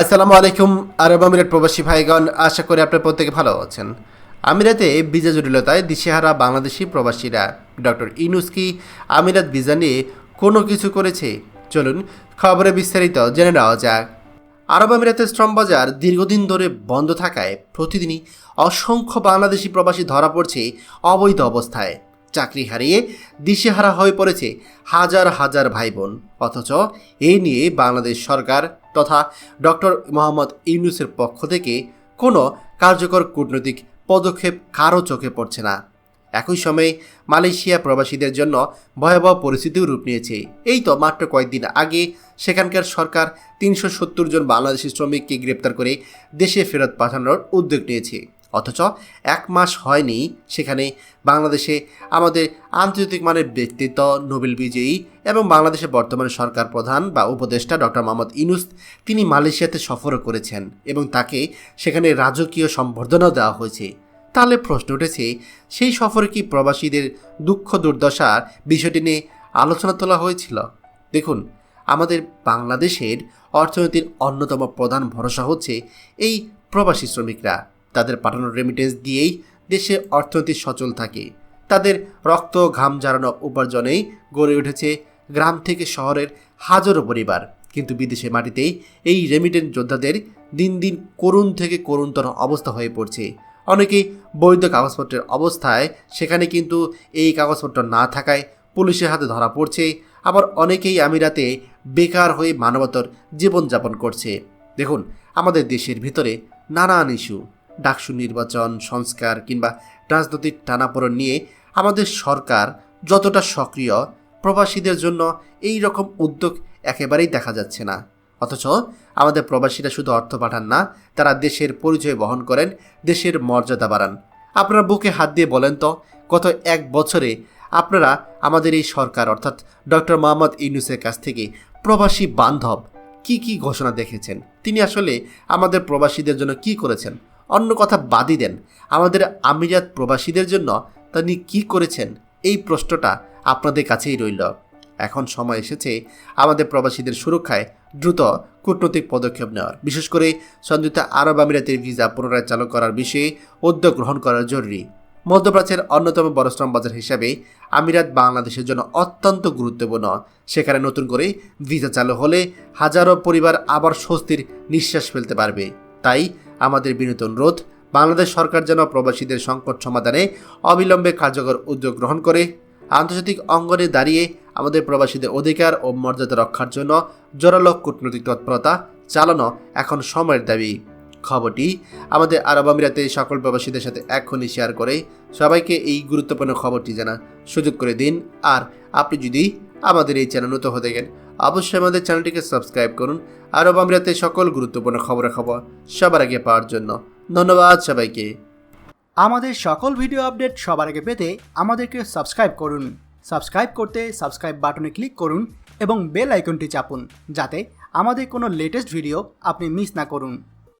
আসসালামু আলাইকুম, আরব আমিরাত প্রবাসী ভাইগণ, আশা করি আপনার প্রত্যেকে ভালো আছেন। আমিরাতে ভিসা জটিলতায় দিশেহারা বাংলাদেশি প্রবাসীরা ডক্টর ইনুস্কি আমিরাত ভিসা নিয়ে কোনো কিছু করেছে? চলুন খবরে বিস্তারিত জেনে নেওয়া যাক। আরব আমিরাতের শ্রম বাজার দীর্ঘদিন ধরে বন্ধ থাকায় প্রতিদিনই অসংখ্য বাংলাদেশি প্রবাসী ধরা পড়ছে অবৈধ অবস্থায়। চাকরি হারিয়ে দিশেহারা হয়ে পড়েছে হাজার হাজার ভাই বোন অথচ এই নিয়ে বাংলাদেশ সরকার তথা ডক্টর মোহাম্মদ ইউনুসের পক্ষ থেকে কোনো কার্যকর কূটনৈতিক পদক্ষেপ কারও চোখে পড়ছে না। একই সময়ে মালয়েশিয়া প্রবাসীদের জন্য ভয়াবহ পরিস্থিতিও রূপ নিয়েছে। এই তো মাত্র কয়েকদিন আগে সেখানকার সরকার তিনশো সত্তর জন বাংলাদেশি শ্রমিককে গ্রেপ্তার করে দেশে ফেরত পাঠানোর উদ্যোগ নিয়েছে। অথচ এক মাস হয়নি সেখানে বাংলাদেশে আমাদের আন্তর্জাতিক মানের ব্যক্তিত্ব নোবেল বিজয়ী এবং বাংলাদেশের বর্তমান সরকার প্রধান বা উপদেষ্টা ডক্টর মোহাম্মদ ইনুস তিনি মালয়েশিয়াতে সফরও করেছেন এবং তাকে সেখানে রাজকীয় সম্বর্ধনাও দেওয়া হয়েছে। তাহলে প্রশ্ন উঠেছে, সেই সফরে কি প্রবাসীদের দুঃখ দুর্দশার বিষয়টি নিয়ে আলোচনা তোলা হয়েছিল? দেখুন, আমাদের বাংলাদেশের অর্থনীতির অন্যতম প্রধান ভরসা হচ্ছে এই প্রবাসী শ্রমিকরা। তাদের পাঠানোর রেমিটেন্স দিয়েই দেশে অর্থনীতি সচল থাকে। তাদের রক্ত, ঘাম ঝাড়ানো উপার্জনেই গড়ে উঠেছে গ্রাম থেকে শহরের হাজারো পরিবার। কিন্তু বিদেশের মাটিতেই এই রেমিটেন্স যোদ্ধাদের দিন দিন করুণ থেকে করুণতর অবস্থা হয়ে পড়ছে। অনেকেই বৈধ কাগজপত্রের অবস্থায় সেখানে কিন্তু এই কাগজপত্র না থাকায় পুলিশের হাতে ধরা পড়ছে। আবার অনেকেই আমিরাতে বেকার হয়ে মানবতর জীবনযাপন করছে। দেখুন, আমাদের দেশের ভিতরে নানান ইস্যু ডাকসু নির্বাচন, সংস্কার কিংবা রাজনৈতিক টানাপোড়ন নিয়ে আমাদের সরকার যতটা সক্রিয়, প্রবাসীদের জন্য এই রকম উদ্যোগ একেবারেই দেখা যাচ্ছে না। অথচ আমাদের প্রবাসীরা শুধু অর্থ পাঠান না, তারা দেশের পরিচয় বহন করেন, দেশের মর্যাদা বাড়ান। আপনারা বুকে হাত দিয়ে বলেন তো, গত এক বছরে আপনারা আমাদের এই সরকার, অর্থাৎ ডক্টর মোহাম্মদ ইউনুসের কাছ থেকে প্রবাসী বান্ধব কি কি ঘোষণা দেখেছেন? তিনি আসলে আমাদের প্রবাসীদের জন্য কি করেছেন? অন্য কথা বাদই দেন। আমাদের আমিরাত প্রবাসীদের জন্য তিনি কি করেছেন? এই প্রশ্নটা আপনাদের কাছেই রইল। এখন সময় এসেছে আমাদের প্রবাসীদের সুরক্ষায় দ্রুত কূটনৈতিক পদক্ষেপ নেওয়ার। বিশেষ করে সংযুক্ত আরব আমিরাতের ভিসা পুনরায় চালু করার বিষয়ে উদ্যোগ গ্রহণ করা জরুরি। মধ্যপ্রাচ্যের অন্যতম বড় শ্রম বাজার হিসাবে আমিরাত বাংলাদেশের জন্য অত্যন্ত গুরুত্বপূর্ণ। সেখানে নতুন করে ভিসা চালু হলে হাজারো পরিবার আবার স্বস্তির নিঃশ্বাস ফেলতে পারবে। তাই আমাদের বিনোদ অনুরোধ বাংলাদেশ সরকার যেন প্রবাসীদের সংকট সমাধানে অবিলম্বে কার্যকর উদ্যোগ গ্রহণ করে, আন্তর্জাতিক অঙ্গনে দাঁড়িয়ে আমাদের প্রবাসীদের অধিকার ও মর্যাদা রক্ষার জন্য জোরালো কূটনৈতিক তৎপরতা চালানো এখন সময়ের দাবি। খবরটি আমাদের আরব আমিরাতে সকল প্রবাসীদের সাথে এখনই শেয়ার করে। সবাইকে এই গুরুত্বপূর্ণ খবরটি জানা সুযোগ করে দিন। আর আপনি যদি আমাদের এই চ্যানেল নতুন হতে গেন অবশ্যই আমাদের চ্যানেলটিকে সাবস্ক্রাইব করুন আরব আমিরাতে সকল গুরুত্বপূর্ণ খবরের খবর সবার আগে পাওয়ার জন্য ধন্যবাদ সবাইকে। আমাদের সকল ভিডিও আপডেট সবার আগে পেতে আমাদেরকে সাবস্ক্রাইব করুন। সাবস্ক্রাইব করতে সাবস্ক্রাইব বাটনে ক্লিক করুন এবং বেল আইকনটি চাপুন যাতে আমাদের কোনো লেটেস্ট ভিডিও আপনি মিস না করুন।